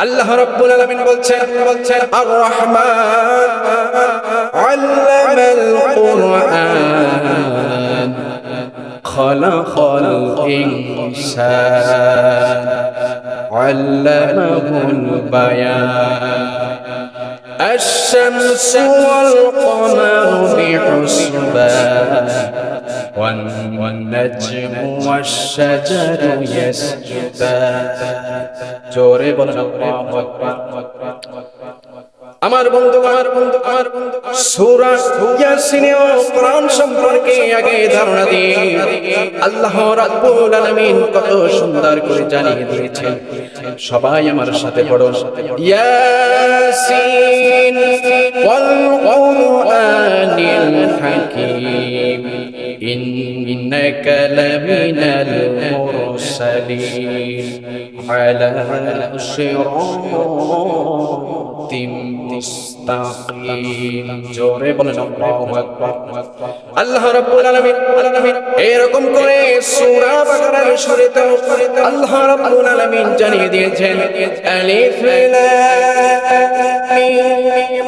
আল্লাহ রাব্বুল আলামিন বলছেন বলছেন আর রহমান আল্লামাল কুরআন খলাকাল ইনসান আল্লামাহুল বায়ান الشمس والقمر بحسبان والنجم والشجر يسجدان জোরে বলেন আল্লাহু আকবার আমার বন্ধু আমার বন্ধু আমার বন্ধু সূরা ইয়াসিনে ও কোরআন সম্পর্কে আগে ধারণা দিই আল্লাহ রাব্বুল আলামিন কত সুন্দর করে জানিয়ে দিয়েছেন সবাই আমার সাথে পড়ো ইয়াসিন ইন্নাকা লামিনাল মুরসালিন আলা সিরাতিম মুস্তাকিম জোরে বলেন আল্লাহু আকবার আল্লাহ রাব্বুল আলামিন আলামিন এরকম করে সূরা বাকারার শুরুতে আল্লাহ রাব্বুল আলামিন জানিয়ে দিয়েছেন, আলিফ লাম মিম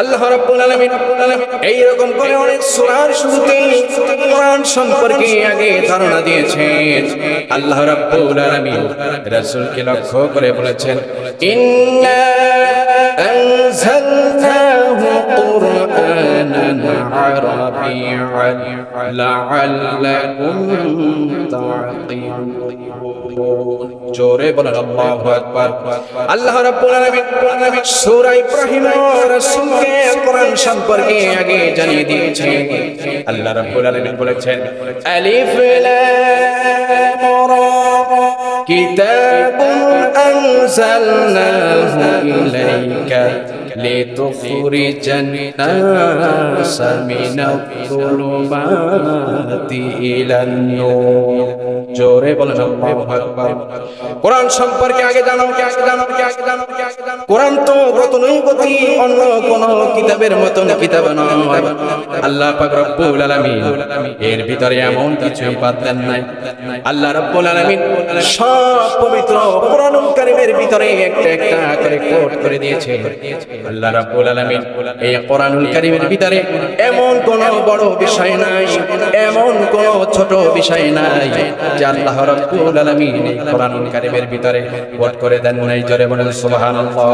আল্লাহ রাব্বুল আলামিন এই রকম করে অনেক সূরার শুরুতেই কোরআন সম্পর্কে আগে ধারণা দিয়েছেন। আল্লাহ রাব্বুল আলামিন রাসূলকে লক্ষ্য করে বলেছেন, ইন্না আনজালনাহু কুরআনান আরাবিয়্যান লাআল্লাকুম তা'কিলুন জোরে বলেন আল্লাহু আকবার আল্লাহ রাব্বুল আলামিন সূরা ইব্রাহিম রাসূলকে কোরআন সম্পর্কে আগে জানিয়ে দিয়েছেন আল্লাহ রাব্বুল আলামিন বলেছেন আলিফ লাম রা কিতাবুন আনজালনাহু ইলাইকা لتخرج الناس من الظلمات إلى النور জোরে বলেন আল্লাহু আকবার কোরআন সম্পর্কে আগে জানো আগে জানো আগে জানো কোরআন তো গতানুগতি অন্য কোন কিতাবের মতন কিতাব নয়। আল্লাহ পাক রব্বুল আলামিন এর ভিতরে এমন কিছু বাদ দেন নাই। আল্লাহ রব্বুল আলামিন সব পবিত্র কোরআনুল কারীমের ভিতরে একটা একটা করে কোট করে দিয়েছে। আল্লাহ রাব্বুল আলামিন এই কোরআনুল কারীমের ভিতরে এমন কোন বড় বিষয় নাই, এমন কোন ছোট বিষয় নাই, যে আল্লাহ রাব্বুল আলামিন এই কোরআনুল কারীমের ভিতরে ভোট করে দেন নাই জোরে বলেন সুবহানাল্লাহ।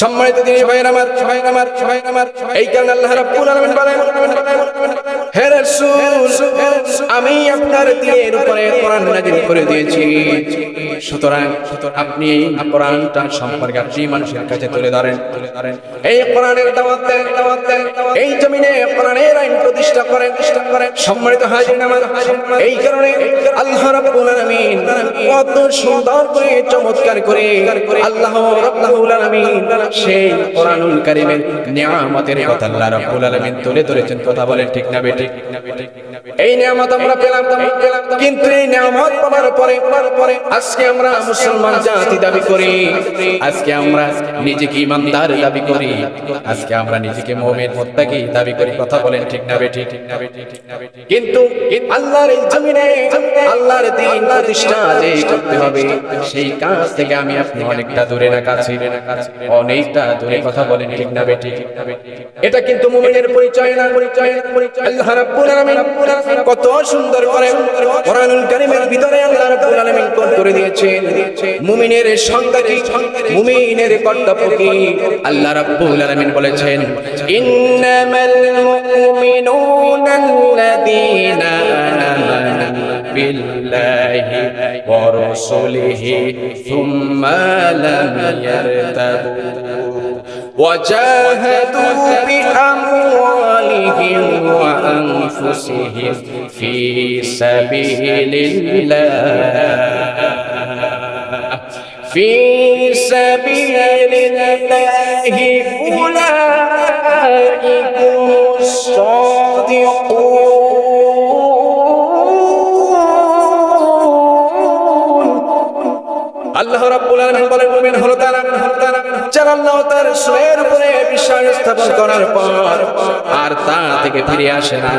সম্মানিত দিনী ভাইয়ের আমার ভাইয়ের আমার ভাইয়ের আমার এই কারণে আল্লাহ রাব্বুল আলামিন বলেন, হে রাসূল, আমি আপনার দিনের উপরে কোরআন নাযিল করে দিয়েছি। সুতরাং আপনি এই কোরআনটা সম্পর্কে আপনি মানুষের কাছে তুলে ধরেন। তুলে ধরেন এই কোরআনের দাওয়াত দেন দাওয়াত দেন এই জমিনে কোরআনের আইন প্রতিষ্ঠা করেন। প্রতিষ্ঠা করেন সম্মানিত হাজির আমার এই কারণে আল্লাহ রাব্বুল আলামিন কত সুন্দর করে চমৎকার করে আল্লাহ রাব্বুল আলামিন সেই কোরআনুল কারীমের নিয়ামতের কথা আল্লাহ রাব্বুল আলামিন তুলে ধরেছেন, কথা বলেন ঠিক না বেঠিক? এই নিয়ামত আমরা পেলাম, কিন্তু এই নিয়ামত পাওয়ার পরে, আজকে আমরা মুসলমান জাতি দাবি করি, আজকে আমরা নিজেকে ইমানদার দাবি করি, আজকে আমরা নিজেকে মুমিন, মুত্তাকি দাবি করি, কথা বলেন ঠিক না বেঠিক? কিন্তু আল্লাহর এই জমিনে, আল্লাহর দিন প্রতিষ্ঠা যে করতে হবে, সেই কাজ থেকে আমি আপনি অনেকটা দূরে না কাছে দূরে কথা বলেন ঠিক না এটা কিন্তু মুমিনের পরিচয় না পরিচয় আল্লাহ রাব্বুল আলামিন কত সুন্দর করে কোরআনুল কারীমের ভিতরে আল্লাহ রাব্বুল আলামিন কোন করে দিয়েছেন। মুমিনের সংজ্ঞা কি মুমিনের কর্তব্য কি আল্লাহ রাব্বুল আলামিন বলেছেন ইন্নামাল মুমিনুনা আল্লাযীনা بالله ورسله ثم لم يرتبوا وجاهدوا بأموالهم وأنفسهم في سبيل الله. في سبيل الله أولئك الصادقون. আল্লাহ তার উপরে বিশ্বাস স্থাপন করার পর আর তা থেকে ফিরে আসে না।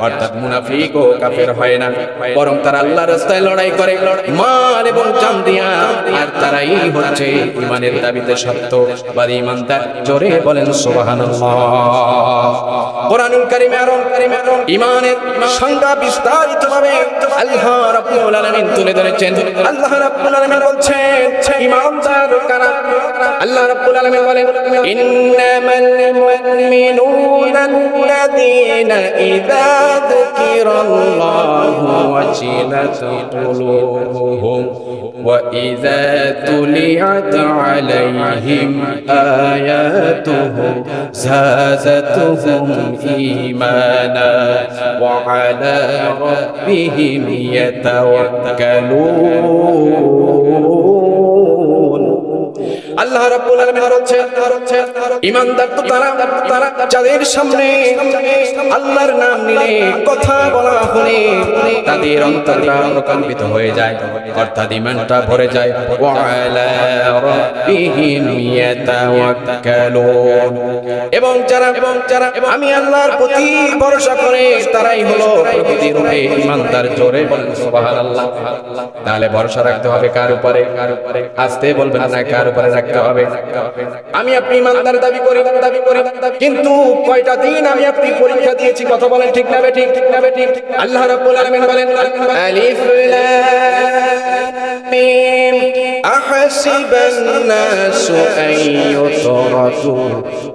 অর্থাৎ মুনাফিক ও কাফের হয় না। বরং আল্লাহ রাস্তায় লড়াই করে মাল এবং জান দিয়া। আর তারাই হচ্ছে ইমানের দাবিতে সত্য। বা ইমানদার জোরে বলেন, সুবহানাল্লাহ। কোরআনুল কারীমে আরও ইমানের সংজ্ঞা আল্লাহ রাব্বুল আলামিন তুলে ধরেছেন। আল্লাহ রাব্বুল আলামিন বলছেন ইমানদার কারা? আল্লাহ রাব্বুল আলামিন বলেন ইন্নামাল মুমিনুনা আল্লাযীনা ইযা যুকিরাল্লাহু ওয়াজিলাত قلوبهم وإذا تليت عليهم آياته زادتهم إيمانا وعلى ربهم يتوكلون আল্লাহ রাব্বুল আলামিন বলছেন, ইমানদার তো তারা তারা যাদের সামনে আল্লাহর নাম নিলে কথা বলা হলে তাদের অন্তরটা প্রকম্পিত হয়ে যায়, অর্থাৎ ইমানটা ভরে যায়। ওয়া আলা রাব্বিহিম ইয়াতাওয়াক্কালুন। এবং যারা এবং যারা আমি আল্লাহর প্রতি ভরসা করে, তারাই হলো প্রকৃতি রূপে ইমানদার জোরে বলেন, সুবহানাল্লাহ। তাহলে ভরসা রাখতে হবে কার উপরে? কার উপরে আস্তে বলবেন না, কার উপরে রাখতে হবে আমি আপনি ইমানদার দাবি করি দাবি করি কিন্তু কয়টা দিন আমি আপনি পরীক্ষা দিয়েছি কথা বলেন ঠিক না ঠিক ঠিক না ঠিক আল্লাহ রাব্বুল আলামিন বলেন আলিফ লাম মিম أحسب الناس أن يتركوا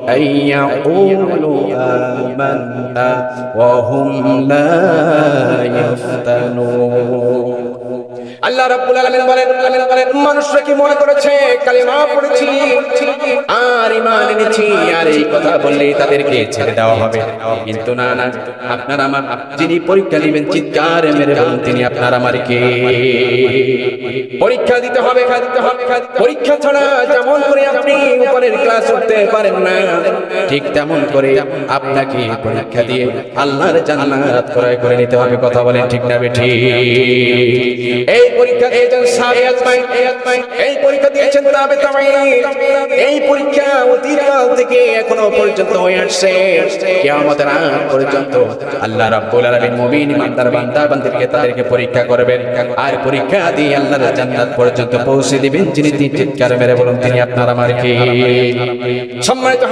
أن يقولوا آمنا وهم لا يفتنون আল্লাহ রাব্বুল আলামিন বলেন, মানুষরা কি মনে করেছে, কালিমা পড়েছি আর ঈমান এনেছি, আর এই কথা বললে তাদেরকে ছেড়ে দেওয়া হবে? কিন্তু না না, আপনার আমার, যিনি পরীক্ষা নেবেন চিৎকার মেরে বলুন, তিনি আপনার আমার কে? পরীক্ষা দিতে হবে দিতে হবে পরীক্ষা ছাড়া যেমন করে আপনি উপরের ক্লাস করতে পারেন না, ঠিক তেমন করে আপনাকে পরীক্ষা দিয়ে আল্লাহর জান্নাত ক্রয় করে নিতে হবে, কথা বলেন ঠিক না বেঠি এই পরীক্ষা করবেন। আর পরীক্ষা দিয়ে আল্লাহর জান্নাত পর্যন্ত পৌঁছে দিবেন। যিনি তিন চিৎকার মেরে বলুন, তিনি আপনার আমার কি? সম্মানিত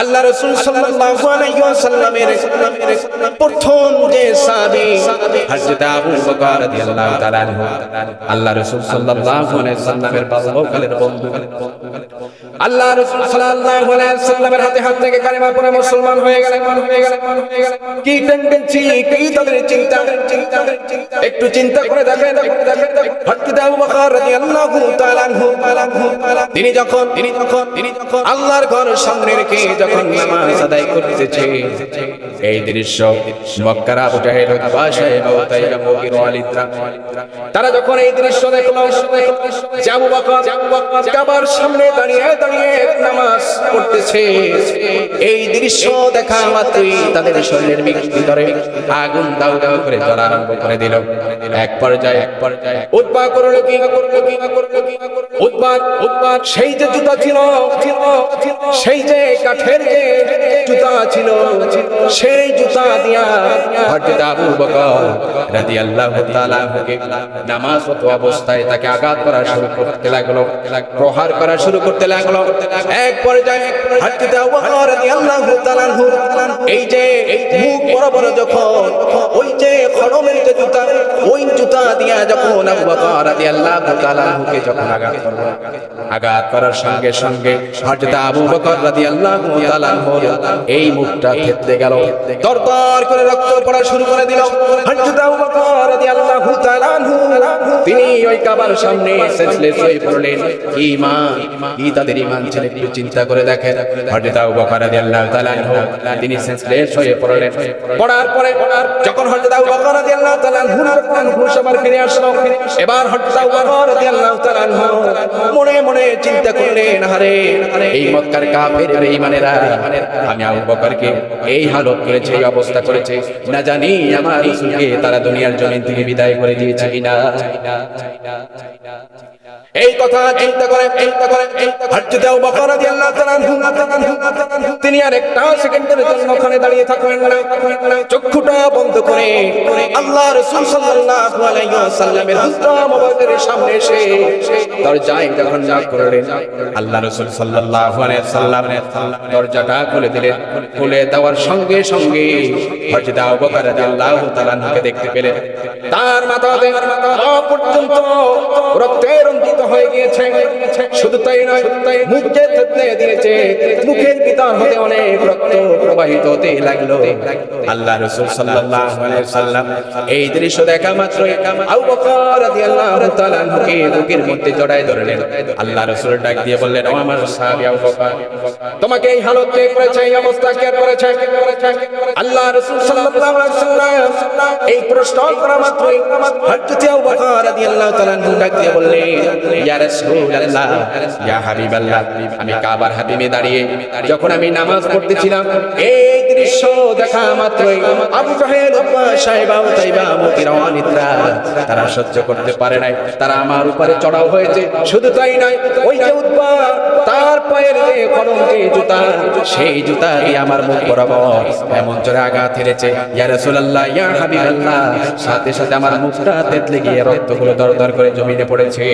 আল্লাহ প্রথম যে সাহাবী, হযরত আবু বকর রাদিয়াল্লাহু তাআলা আনহু। আল্লাহ রাসূল সাল্লাল্লাহু আলাইহি ওয়াসাল্লামের বাল্যকালের বন্ধু। আল্লাহ রাসূল সাল্লাল্লাহু আলাইহি ওয়াসাল্লামের হাতে হাত থেকে কালিমা পড়ে মুসলমান হয়ে গেলেন। কি টেন্ডেন্সি কি তাদের চিন্তা? একটু চিন্তা করে দেখেন। হযরত আবু বকর রাদিয়াল্লাহু তাআলা আনহু। তিনি যখন তিনি যখন তিনি যখন আল্লাহর ঘর সামনে রেখে যখন নামাজ আদায় করতেছে, এই দৃশ্য মক্কার জাহেল বাসায় বাউতাইয়া মুগির ওয়ালিদরা তারা যখন এই দৃশ্য দেখল আবু বকর কাবার সামনে দাঁড়িয়ে দাঁড়িয়ে নামাজ পড়তেছে। এই দৃশ্য দেখা মাত্রই তাদের শরীরের ভিতরে আগুন দাউ দাউ করে জ্বলা আরম্ভ করে দিল। এক পর্যায়ে এক পর্যায়ে উৎপা করল কি? করল কি করল কি উৎপাদ উৎপাদ সেই যে জুতা ছিল, সেই যে কাঠের যে জুতা ছিল, সেই জুতা দিয়া হযরত আবু বকর রাদিয়াল্লাহু তাআলা নামাজরত অবস্থায় তাকে আঘাত করা শুরু করতে লাগল, প্রহার করা শুরু করতে লাগল। এক পর্যায়ে হযরত আবু বকর রাদিয়াল্লাহু তাআলা এই যে মুখ বরাবর যখন, ওই যে খড়মের যে জুতা, ওই জুতা দিয়া যখন আবু বকর রাদিয়াল্লাহু তাআলা কে যখন আঘাত করল, আঘাত করার সঙ্গে সঙ্গে হযরত আবু বকর রাদিয়াল্লাহু তাআলা এই মুখটা থেতলে গেল। দরদর করে রক্ত পড়া শুরু করে দিল। তিনি ওই কাবার সামনে সেজলে হয়ে পড়লেন। ঈমান কি তাদের ঈমান ছিল একটু চিন্তা করে দেখেন। হযরত আবু বকর রাদিয়াল্লাহু তাআলা তিনি সেজলে হয়ে পড়লেন। পড়ার পরে যখন হযরত আবু বকর রাদিয়াল্লাহু তাআলা হুশ আবার ফিরে আসলো। এবার হযরত আবু বকর রাদিয়াল্লাহু তাআলা মনে মনে চিন্তা করলেন আরে এই মক্কার কাফের বেঈমানেরা আমি তারা জমিন থেকে বিদায় করে দিয়েছে কিনা। এই কথা চিন্তা করে চিন্তা করে। হযরত আবু বকর রাদিয়াল্লাহু তাআলা তিনি আর একটা সেকেন্ডের জন্য ওখানে দাঁড়িয়ে থাকবেন চক্ষুটা বন্ধ করে আল্লাহ দরজাটা খুলে দিলেন। খুলে দেওয়ার সঙ্গে সঙ্গে দেখতে পেলেন। তার মাথাতে পর্যন্ত রক্তে রঞ্জিত হয়ে গিয়েছে। শুধু তাই নয়, মুখে দিয়েছে। মুখের ভিতর হতে অনেক রক্ত প্রবাহিত হতে লাগল। আল্লাহ রাসূল ওয়াসাল্লাম এই দৃশ্য দেখা মাত্র আল্লাহ রাসূল ডাক দিয়ে বললেন আমার সাহাবী তোমাকে এই হালত করেছে করেছে? আল্লাহ রাসূল সাল্লাল্লাহু আলাইহি ওয়াসাল্লাম এই প্রশ্ন করা হযরত আবু বকর রাদিয়াল্লাহু তাআলা বললেন, ইয়া রাসূলুল্লাহ, ইয়া হাবিবাল্লাহ, আমি কাবার হাবিবে দাঁড়িয়ে যখন আমি নামাজ পড়তেছিলাম, এই দৃশ্য দেখা মাত্রই আবু সাহেব, আবু তাইবা মুতিরা তারা সহ্য করতে পারে নাই। তারা আমার উপরে চড়াও হয়েছে। শুধু তাই নয়, ওই যে উতবা তার পায়ের যে কলম, যে জুতা, সেই জুতা দিয়ে আমার মুখ বরাবর। এমন জোরে আঘাত হেরেছে ইয়া রাসূলুল্লাহ, ইয়া হাবিবাল্লাহ। সাথে সাথে আমার মুখটা তেতলে গিয়ে রক্তগুলো দরদর করে জমিনে পড়েছে।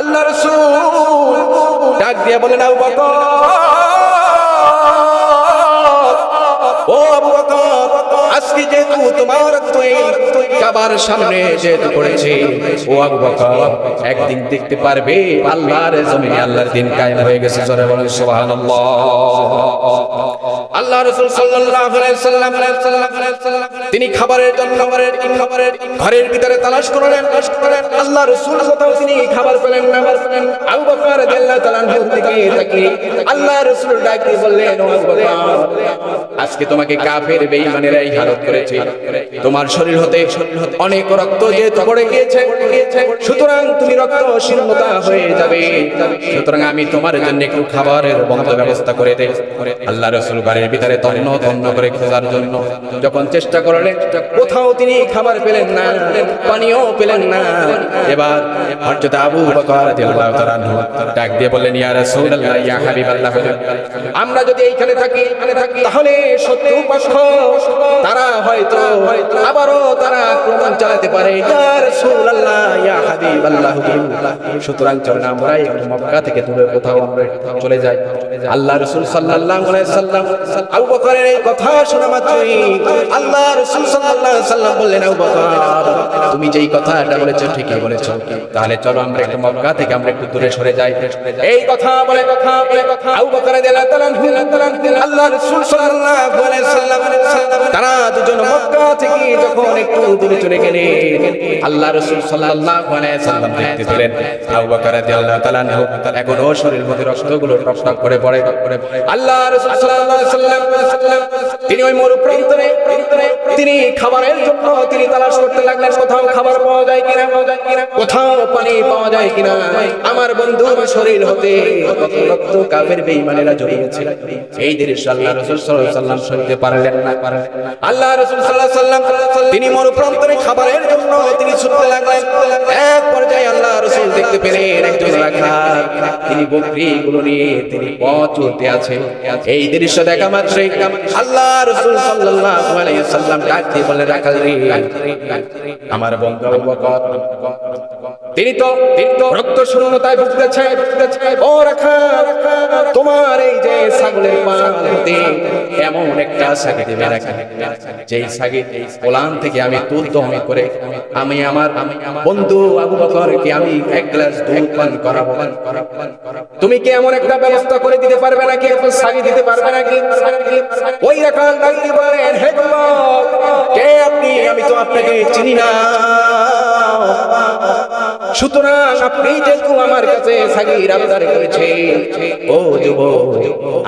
আল্লাহ রাসূল ডাক দিয়ে বলেন, আবু বকর আজকে যেহেতু তোমার কাবার সামনে যেহেতু পড়েছে, ও আবু একদিন দেখতে পারবে আল্লাহর জমিনে আল্লাহর দিন কায়েম হয়ে গেছে, জোরে বলেন সুবহানাল্লাহ। আল্লাহ রাসূল তিনি খাবারের জন্য, খাবারের ঘরের ভিতরে তালাশ করলেন আল্লাহ রাসূল কোথাও তিনি খাবার পেলেন না। আবু বকর থেকে আল্লাহ ডাক দিয়ে বললেন আজকে তোমাকে কাফের বেঈমানের এই হালত করেছে। তোমার শরীর হতে অনেক রক্ত যে গিয়েছে। সুতরাং তুমি রক্ত হয়ে যাবে। সুতরাং আমি তোমার জন্য একটু খাবারের বন্ধ ব্যবস্থা করে দেই আল্লাহ রাসূল বাড়ির ভিতরে তন্ন তন্ন করে খোঁজার জন্য। যখন চেষ্টা করলেন, কোথাও তিনি খাবার পেলেন না, পানিও পেলেন না। এবার হযরত আবু বকর রাদিয়াল্লাহু তাআলা ডাক দিয়ে বললেন, ইয়া রাসূলুল্লাহ, ইয়া হাবিবাল্লাহ, আমরা যদি এইখানে থাকি, তাহলে শত্রু পক্ষ, তারা হয়তো আবারও তারা আক্রমণ চালাতে পারে। ইয়া রাসূলুল্লাহ, ইয়া হাবিবাল্লাহ সুতরাং চলুন আমরা একটু মক্কা থেকে দূরে কোথাও আমরা চলে যাই। আল্লাহ রাসূল সাল্লাল্লাহু আলাইহি সাল্লাম আল্লাহ তুমি যেই কথাটা বলেছ ঠিকই বলেছ। তাহলে চলো আমরা একটু মক্কা থেকে আমরা একটু দূরে সরে যাই। এই কথা বলে কথা বলে কথা আল্লাহ রাসূল করে পড়ে আল্লাহ রাসূল তিনি ওই মরু প্রান্তরে তিনি খাবারের জন্য তিনি তালাশ করতে লাগলেন, কোথাও খাবার পাওয়া যায় কিনা? কোথাও পানি পাওয়া যায় কিনা? আমার বন্ধুর শরীর হতে কাফের এই দৃশ্য আল্লাহ রাসূল সাল্লাম শুনতে পারলেন না। আল্লাহ সাল্লাম তিনি মরু প্রান্তরে খাবারের জন্য তিনি লাগলেন। এক পর্যায়ে আল্লাহ রাসূল দেখতে পেলেন একজন তিনি বকরিগুলো নিয়ে তিনি পথ চলতে এই দৃশ্য দেখা আমার বন্ধু তিনি তো তিনি তো রক্ত শূন্যতায় ভুগতেছে ও রাখা তোমার এই যে ছাগলের পাল হতে এমন একটা সাগি দেবে রাখা। যেই সাগি ওলান থেকে আমি দুধ দহন করে, আমি আমার বন্ধু আবু বকরকে আমি এক গ্লাস দুধ পান করাবো। তুমি কি এমন একটা ব্যবস্থা করে দিতে পারবে নাকি? এখন সাগি দিতে পারবে নাকি? ওই রাখাল ডাকি বলেন হে কে আপনি? আমি তো আপনাকে চিনি না।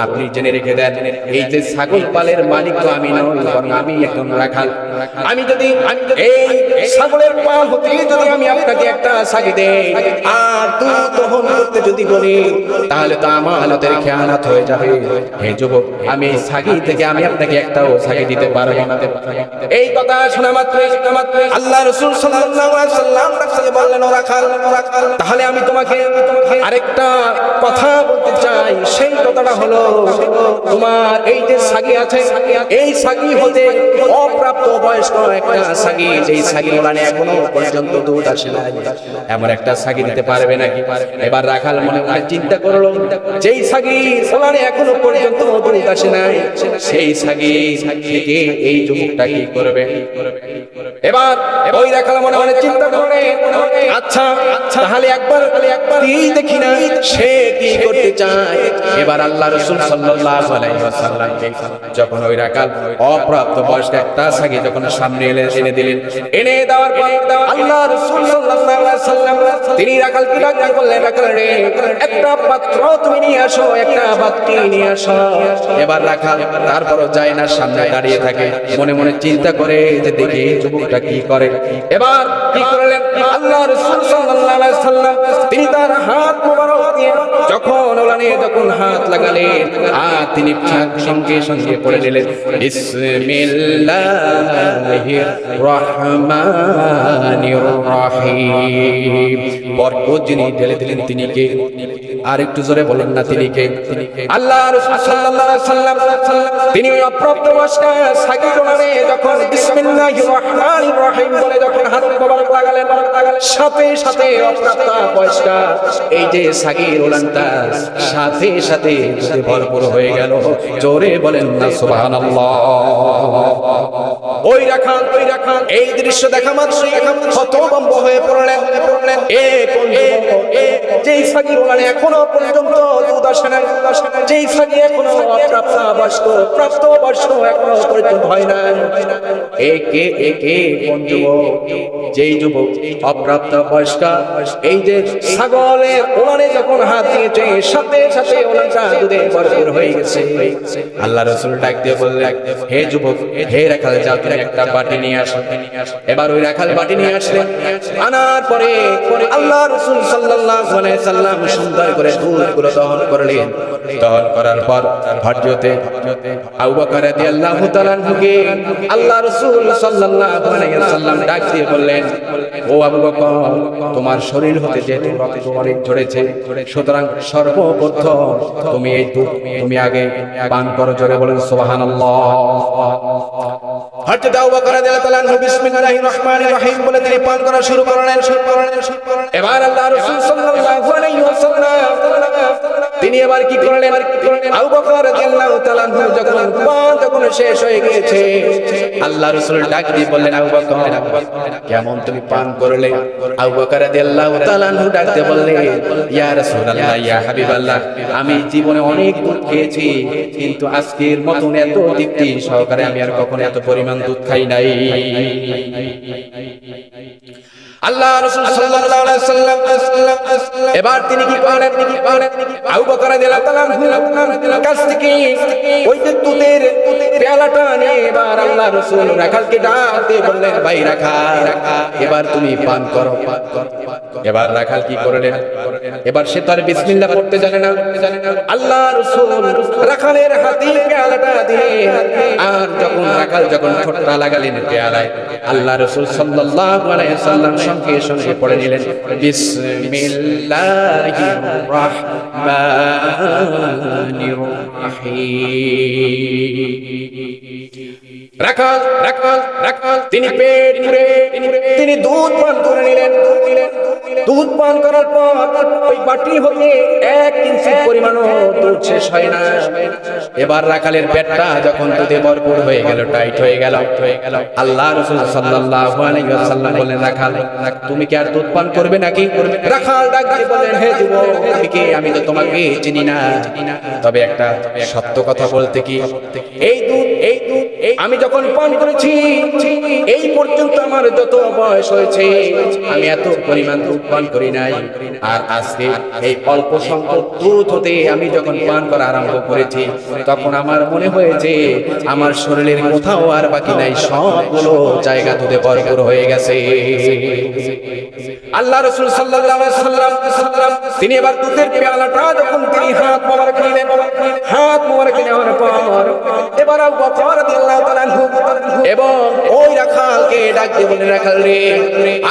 আপনি আমার জেনে রেখে দেন, এই যে ছাগল পালের মালিক তো আমি আমি রাখাল। আমি যদি এই ছাগলের পাল হতে যদি আমি আপনাকে একটা সাগি আর করতে যদি বলি, তাহলে তো আমার হালতের খেয়ালাত হয়ে যাবে। হে যুবক, আমি এই সাগি থেকে আমি আপনাকে একটাও সাগি দিতে না। এই কথা শোনা মাত্রই আল্লাহ রাসূল তাহলে আমি তোমাকে আরেকটা কথা বলতে চাই। সেই কথাটা হলো, তোমার এই যে সাগি আছে, এই সাগি হতে অপ্রাপ্ত বয়স্ক একটা সাগি, যেই সাগি ওলানে এখনও পর্যন্ত দুধ আসে না এমন একটা সাগি দিতে পারবে নাকি? এবার রাখাল মনে মনে চিন্তা করল, যেই সাগি ওলানে এখনও পর্যন্ত দুধ আসে না সেই সাগি থেকে এই যুবকটা কি করবে? এবার ওই রাখাল মনে মনে চিন্তা করে আচ্ছা তাহলে একবার একবার দেখি না সে কি করতে চায়। এবার আল্লাহ রসুল সাল্লাল্লাহু আলাইহি ওয়াসাল্লামকে যখন ওই রাখাল অপ্রাপ্ত বয়স্ক একটা সাগি যখন সামনে এনে এনে দিলেন এনে দেওয়ার পর আল্লাহ রসুল সাল্লাল্লাহু আলাইহি ওয়াসাল্লাম তিনি রাখালকে ডাক করলেন? রাখাল রে একটা পাত্র তুমি নিয়ে আসো একটা বাতি নিয়ে আসো। এবার রাখাল তারপরও যায় না সামনে দাঁড়িয়ে থাকে। মনে মনে চিন্তা করে যে দেখি যুবকটা কি করে। এবার কি করলেন? আল্লাহ রাসূল সাল্লাল্লাহু আলাইহি সাল্লাম তিনি তার হাত মোবারক দিয়ে যখন ওলানে যখন হাত লাগালেন আর তিনি সঙ্গে সঙ্গে পড়ে নিলেন বিসমিল্লাহির রহমানির রহিম। বরকত যিনি ঢেলে দিলেন তিনি কে? আর একটু জোরে বলেন না তিনি কে? আল্লাহ তিনি সাথে সাথে এই ভরপুর হয়ে গেল, জোরে বলেন না ওই রাখান ওই রাখান এই দৃশ্য দেখা হতভম্ব হয়ে পড়লেন। এ এখনও এখনও পর্যন্ত যেই যুবক অপ্রাপ্ত বয়স্ক, এই যে ওলানে যখন হাত দিয়েছে, সাথে সাথে হয়ে গেছে। আল্লাহ রসুল ডাক দিয়ে হে যুবক, হে রাখাল, যাও একটা বাটি নিয়ে আসো। এবার ওই রাখাল বাটি নিয়ে আসলেন আনার পরে আল্লাহ রসুল আলাইহি সাল্লাম সুন্দর করে দুধগুলো দহন করলেন দহন করার পর হযরতে আবু বকর রাদিয়াল্লাহু তাআলা কে আল্লাহ রাসূল সাল্লাল্লাহু আলাইহি সাল্লাম ডাক দিয়ে বললেন, ও আবু বকর, তোমার শরীর হতে যে রক্ত অনেক ঝরেছে, সুতরাং সর্বপ্রথম তুমি এই দুধ তুমি আগে পান করো। জোরে বলেন, সুবহানাল্লাহ। হযরত আবু বকর রাদিয়াল্লাহু তাআলা বিসমিল্লাহির রহমানির রহিম বলে তিনি পান করা শুরু করলেন শুরু করলেন শুরু করলেন। এবার আল্লাহ রাসূল সাল্লাল্লাহু আলাইহি ওয়াসাল্লাম তিনি এবার কি করলেন? আবু বকর রাদিয়াল্লাহু তাআলা যখন পান যখন শেষ হয়ে গিয়েছে, আল্লাহ রাসূল ডাক দিয়ে বললেন, আবু বকর, কেমন তুমি পান করলে? আবু বকর রাদিয়াল্লাহু তাআলা ডাক দিয়ে বললেন, ইয়া রাসূলুল্লাহ, ইয়া হাবিবাল্লাহ, আমি জীবনে অনেক দুধ খেয়েছি, কিন্তু আজকের মতন এত তৃপ্তি সহকারে আমি আর কখনো এত পরিমাণ দুধ খাই নাই। আল্লাহ রাসূল সাল্লাল্লাহু আলাইহি সাল্লাম এবার তিনি কি করলেন কি করলেন আবু বকর রাদিয়াল্লাহু তাআলা কাছ থেকে ওই যে দুধের পেয়ালাটা নিয়ে এবার আল্লাহ রাসূল রাখালকে ডাক দিয়ে বললেন, ভাই রাখাল, এবার তুমি পান করো। পান এবার রাখাল কি করলেন? এবার সে তার বিসমিল্লাহ পড়তে জানে না। আল্লাহ রাসূল রাখালের হাতে পেয়ালাটা দিলেন আর যখন রাখাল যখন ঠোঁটটা লাগালেন পেয়ালায়, আল্লাহ রাসূল সাল্লাল্লাহু আলাইহি সাল্লাম সঙ্গে সঙ্গে পড়ে নিলেন। বিসমিল্লাহির রহমানির রহিম। রাখাল তিনি পেট তিনি দুধ পান করে নিলেন। দুধ পান করার পর ওই বাটি হতে এক দুধ শেষ হয় না। এবার রাখালের পেটটা যখন দুধে ভরপুর হয়ে গেল, টাইট হয়ে গেল। আল্লাহ সাল্লাল্লাহু আলাইহি ওয়াসাল্লাম বললেন, রাখাল, তুমি কি আর দুধ পান করবে নাকি? রাখাল ডাক দিয়ে বললেন, হে যুবক আমি তো তোমাকে চিনি না। তবে একটা সত্য কথা বলতে কি? এই দুধ এই দুধ আমি যখন পান করেছি এই পর্যন্ত আমার যত বয়স হয়েছে, আমি এত পরিমাণ পান করি নাই। আর আজকে এই অল্প সংখ্যক দুধ হতে আমি যখন পান করা আরম্ভ করেছি, তখন আমার মনে হয়েছে, আমার শরীরের কোথাও আর বাকি নাই, সবগুলো জায়গা দুধে ভরপুর হয়ে গেছে। আল্লাহ রসুল সাল্লাম তিনি এবার দুধের পেয়ালাটা যখন তিনি হাত মোবারক নিলেন, হাত মোবারক নেওয়ার পর, এবার বকর তাআলা আনহু এবং ওই রাখালকে ডাক দিয়ে বলে রাখাল রে।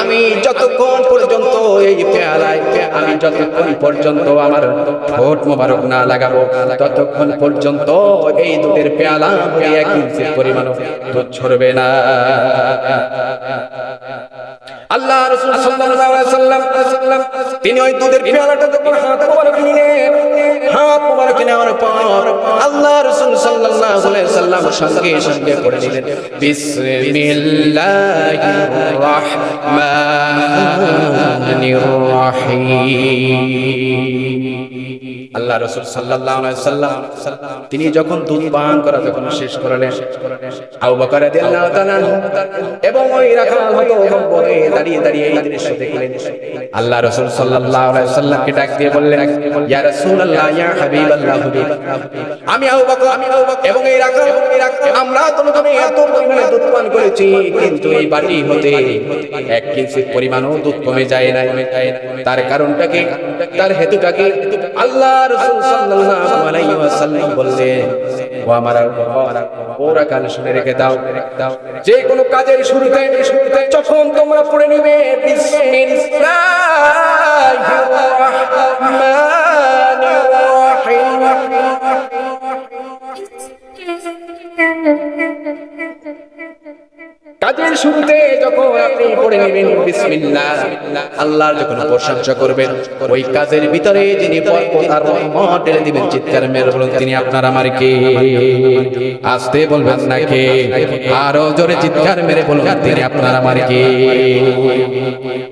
আমি যতক্ষণ পর্যন্ত এই পেয়ালায়, আমি যতক্ষণ পর্যন্ত আমার ভোট মোবারক না লাগাবো, ততক্ষণ পর্যন্ত এই দুধের পেয়ালা এক পরিমাণ ছড়বে না। আল্লাহ রাসূল সাল্লাল্লাহু আলাইহি সাল্লাম, তিনি ওই দুধের পেয়ালাটা যখন হাতে মোবারক নিলেন, হাত মোবারক নেওয়ার পর আল্লাহ রাসূল সাল্লাল্লাহু আলাইহি সাল্লাম সঙ্গে সঙ্গে পড়ে নিলেন, বিসমিল্লাহির রাহমানির রাহিম। আল্লাহ রাসূল সাল্লাম তিনি যখন দুধ পান করা যখন শেষ করলেন, আবু এবং ওই হতো দাঁড়িয়ে দাঁড়িয়ে এই দৃশ্য দেখলেন। আল্লাহ রাসূল ডাক দিয়ে বললেন আমি এত দুধ পান করেছি, কিন্তু এই বাটি হতে এক পরিমাণও কমে যায় না তার কারণটা কি? তার হেতুটা কি? আল্লাহ রাসূল ওরা শুনে রেখে দাও। যে কোনো কাজের শুরুতে শুরুতে যখন তোমরা পড়ে নেবে, বিসমিল্লাহির রাহমানির রাহিম। কাজের শুরুতে যখন আপনি পড়ে নেবেন, বিসমিল্লাহ, আল্লাহর যখন প্রশংসা করবেন, ওই কাজের ভিতরে যিনি বরকত আর রহমত ঢেলে দিবেন, চিৎকার মেরে বলুন, তিনি আপনার আমার কে? আসতে বলবেন না কে? আরও জোরে চিৎকার মেরে বলুন, তিনি আপনার আমার কে?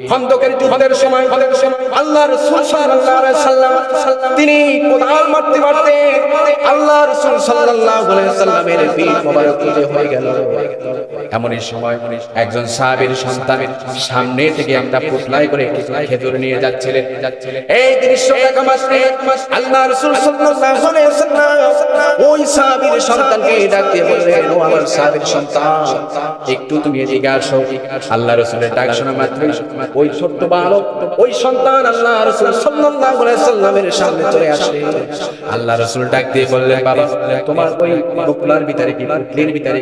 খন্দকের যুদ্ধের সময় আল্লাহ রাসূল সাল্লাল্লাহু আলাইহি সাল্লাম, তিনি কোদাল মারতে মারতে আল্লাহ রাসূল সাল্লাল্লাহু আলাইহি সাল্লামের এমনই সময় একজন সন্তানের সামনে থেকে করে খেজুর নিয়ে যাচ্ছিলেন এই আল্লাহ রাসূল ডাক দিয়ে বললেন একটু তুমি এদিকে আসো। আল্লাহ রাসূলের ডাক শোনা ওই ছোট্ট বালক, ওই সন্তান আল্লাহ সামনে চলে আসে। আল্লাহ রাসূল ডাক দিয়ে বললেন, বাবা, তোমার ওই ভিতরে কি পুতলির ভিতরে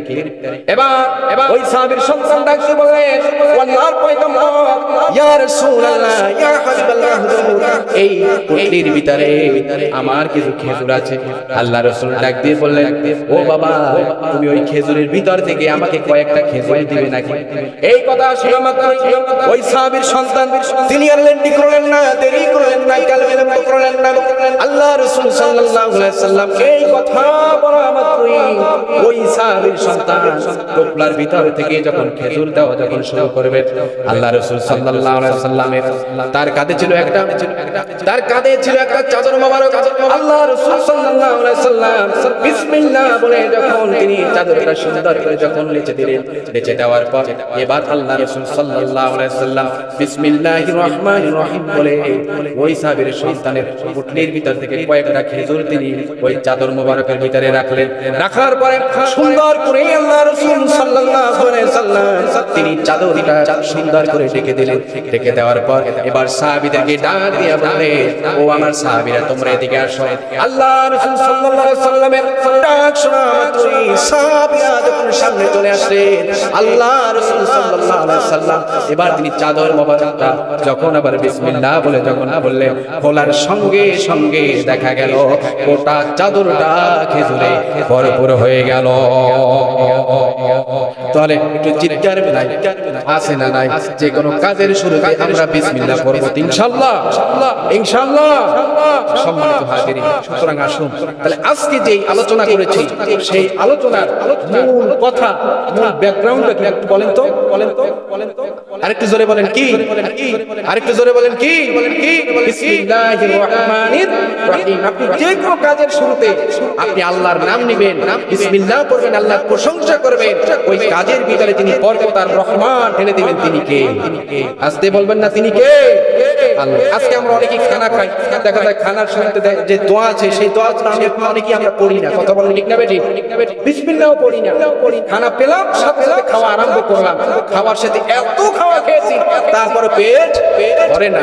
এবার এবার ওই সাহাবীর সন্তান ডাক দিয়ে আল্লাহর পয়গম্বর ইয়া রাসূলুল্লাহ ইয়া হাবিবাল্লাহ এই পুতলির ভিতরে আমার কিছু খেজুর আছে। আল্লাহ রাসূল ডাক দিয়ে বললেন ও বাবা তুমি ওই খেজুরের ভিতর থেকে আমাকে কয়েকটা খেজুর দিবে নাকি? এই কথা শোনা মাত্র ওই সাহাবীর সন্তান তিনি আর লেন্ডি করলেন না দেরি করলেন না করলেন না। আল্লাহ রাসূল সাল্লাল্লাহু আলাইহি সাল্লাম এই কথা বলা মাত্রই ওই সাহাবীর সন্তান টোপলার ভিতর থেকে যখন খেজুর দেওয়া যখন শুরু করবে, আল্লাহ সাল্লামের তার কাঁধে ছিল একটা তার কাঁধে ছিল একটা চাদর মোবারক। আল্লাহ সাল্লাম বিসমিল্লাহ বলে যখন তিনি চাদরটা সুন্দর করে যখন দিলেন দেওয়ার পর এবার আল্লাহ সাল্লাম রহিম বলে ওই সাহাবীর সন্তানের ভিতর থেকে কয়েকটা খেজুর তিনি ওই চাদর মোবারকের ভিতরে রাখলেন। রাখার পরে সুন্দর করে আল্লাহ রাসূল সাল্লাল্লাহু আলাইহি সাল্লাম তিনি চাদরটা সুন্দর করে ঢেকে দিলেন। ঢেকে দেওয়ার পর এবার সাহাবীদেরকে ডাক দিয়ে বলে ও আমার সাহাবীরা, তোমরা এদিকে আসো। আল্লাহ রাসূল সাল্লাল্লাহু আলাইহি সাল্লামের ডাক শোনা মাত্রই সাহাবীরা যখন সামনে চলে আসলেন আল্লাহ রাসূল সাল্লাল্লাহু আলাইহি সাল্লাম এবার তিনি চাদর মোবারকটা যখন আবার বিসমিল্লাহ বলে যখন বললেন, খোলার সঙ্গে সঙ্গে দেখা গেল, গোটা চাদরটা খেজুরে ভরপুর হয়ে গেল। lo তাহলে একটু চিৎকার নাই আছে না নাই? যে কোনো কাজের শুরুতে আমরা বিসমিল্লাহ সম্মানিত সুতরাং আসুন। তাহলে আজকে যেই আলোচনা করেছি, সেই আলোচনার মূল কথা, মূল বলেন তো বলেন তো বলেন তো? আরেকটু জোরে বলেন কি? আরেকটু জোরে বলেন কি? আপনি যে কোনো কাজের শুরুতে আপনি আল্লাহর নাম নেবেন, বিসমিল্লাহ পড়বেন, আল্লাহর প্রশংসা করবেন, ওই কাজের ভিতরে তিনি বরকত রহমান ঢেলে দিবেন তিনি কে? আসতে বলবেন না তিনি কে? আজকে আমরা খানা খাই। দেখা যায় খানার দেয় যে দোয়া আছে, সেই দোয়া আমরা পড়ি না। কথা ঠিক না বেটি? পড়ি না। খানা পেলাম, সাথে সাথে খাওয়া আরম্ভ করলাম। খাওয়ার সাথে এত খাওয়া খেয়েছি, তারপরে পেট ভরে না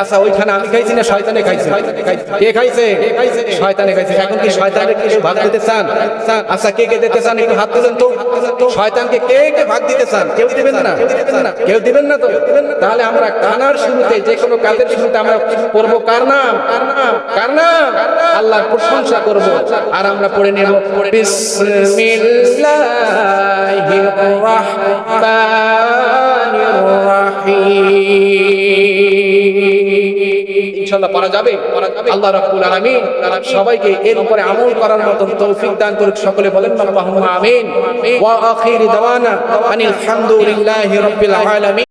আচ্ছা আমি খাইছি না শয়তানে খাইছে? কে খাইছে? শয়তানে খাইছে। এখন কি শয়তানের কিছু ভাগ দিতে চান? আচ্ছা কে কে দিতে চান? একটু হাত তুলেন তো। শয়তানকে কে কে ভাগ দিতে চান? কেউ দিবেন না। কেউ দিবেন না তো? তাহলে আমরা কানার শুরুতে, যে কোনো কাজের শুরুতে আমরা করব কার নাম? কার নাম? আল্লাহর প্রশংসা করব। আর আমরা পড়ে নেব বিসমিল্লাহির রাহমানির রাহিম। ইনশাআল্লাহ পারা যাবে। আল্লাহ রাব্বুল আলামিন সবাইকে এর উপরে আমল করার মতন তৌফিক দান করুক। সকলে বলেন, আল্লাহুম্মা আমিন। ওয়া আখির দাওয়ানা আনিল হামদুলিল্লাহি রাব্বিল আলামিন।